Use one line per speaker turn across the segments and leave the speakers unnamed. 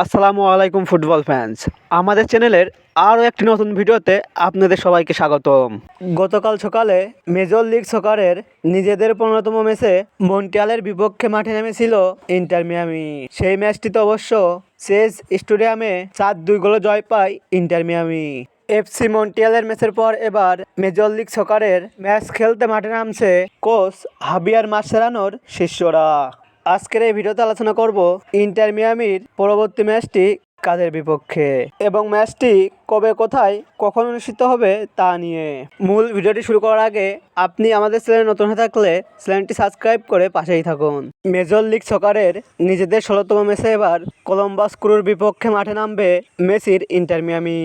আসসালামু আলাইকুম football fans আমাদের চ্যানেলের আরও একটি নতুন ভিডিওতে আপনাদের সবাইকে স্বাগতম। গতকাল সকালে মেজর লিগ সকারের নিজেদের পনেরোতম ম্যাচে মন্টিয়ালের বিপক্ষে মাঠে নেমেছিল ইন্টার মিয়ামি। সেই ম্যাচটিতে অবশ্য শেষ স্টেডিয়ামে চার দুই গোলে জয় পায় ইন্টার মিয়ামি। এফসি মন্টিয়ালের ম্যাচের পর এবার মেজর লিগ সকারের ম্যাচ খেলতে মাঠে নামছে কোচ হাবিয়ার মাসেরানোর শিষ্যরা। আজকের এই ভিডিওতে আলোচনা করব ইন্টার মিয়ামির পরবর্তী ম্যাচটি কাদের বিপক্ষে এবং ম্যাচটি কবে, কোথায়, কখন অনুষ্ঠিত হবে তা নিয়ে। মূল ভিডিওটি শুরু করার আগে আপনি আমাদের চ্যানেলে নতুন হয়ে থাকলে চ্যানেলটি সাবস্ক্রাইব করে পাশেই থাকুন। মেজর লিগ সকারের নিজেদের ষোলোতম ম্যাচে এবার কলম্বাস ক্রুর বিপক্ষে মাঠে নামবে মেসির ইন্টার মিয়ামি।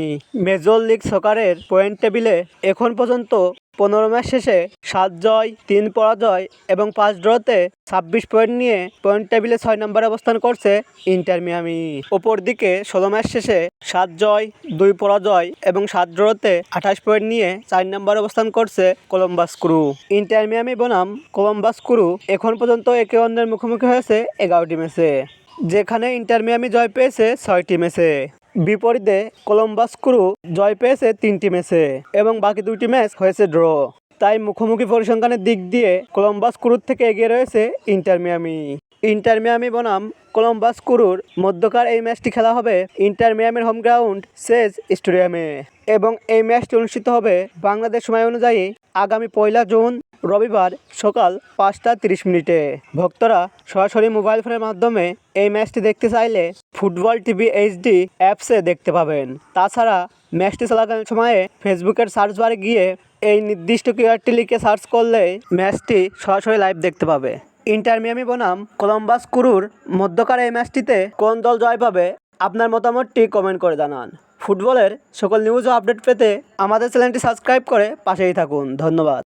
মেজর লিগ সকারের পয়েন্ট টেবিলে এখন পর্যন্ত পনেরো ম্যাচ শেষে সাত জয়, তিন পরাজয় এবং পাঁচ ড্রতে ছাব্বিশ পয়েন্ট নিয়ে পয়েন্ট টেবিলে ছয় নম্বরে অবস্থান করছে ইন্টার মিয়ামি। ওপর দিকে ষোলো ম্যাচ শেষে সাত জয়, দুই পরাজয় এবং সাত ড্রতে আঠাশ পয়েন্ট নিয়ে চার নম্বরে অবস্থান করছে কলম্বাস ক্রু। ইন্টার মিয়ামি বনাম কলম্বাস ক্রু এখন পর্যন্ত একে অন্যের মুখোমুখি হয়েছে এগারোটি ম্যাচে, যেখানে ইন্টার মিয়ামি জয় পেয়েছে ছয়টি ম্যাচে। বিপরীতে কলম্বাস ক্রু জয় পেয়েছে তিনটি ম্যাচে এবং বাকি দুইটি ম্যাচ হয়েছে ড্র। তাই মুখোমুখি পরিসংখ্যানের দিক দিয়ে কলম্বাস ক্রুর থেকে এগিয়ে রয়েছে ইন্টার মিয়ামি। ইন্টার মিয়ামি বনাম কলম্বাস ক্রুর মধ্যকার এই ম্যাচটি খেলা হবে ইন্টার মিয়ামির হোম গ্রাউন্ড সেজ স্টেডিয়ামে এবং এই ম্যাচটি অনুষ্ঠিত হবে বাংলাদেশ সময় অনুযায়ী আগামী পয়লা জুন রবিবার সকাল পাঁচটা তিরিশ মিনিটে। ভক্তরা সরাসরি মোবাইল ফোনের মাধ্যমে এই ম্যাচটি দেখতে চাইলে ফুটবল টিভি এইচডি অ্যাপসে দেখতে পাবেন। তাছাড়া ম্যাচটি চলাকালীন সময়ে ফেসবুকের সার্চ বারে গিয়ে এই নির্দিষ্ট কিওয়ার্ডটি লিখে সার্চ করলে ম্যাচটি সরাসরি লাইভ দেখতে পাবে। ইন্টার মিয়ামি বনাম, কলম্বাস কুরুর মধ্যকার এই ম্যাচটিতে কোন দল জয় পাবে আপনার মতামতটি কমেন্ট করে জানান। ফুটবলের সকল নিউজ ও আপডেট পেতে আমাদের চ্যানেলটি সাবস্ক্রাইব করে পাশেই থাকুন। ধন্যবাদ।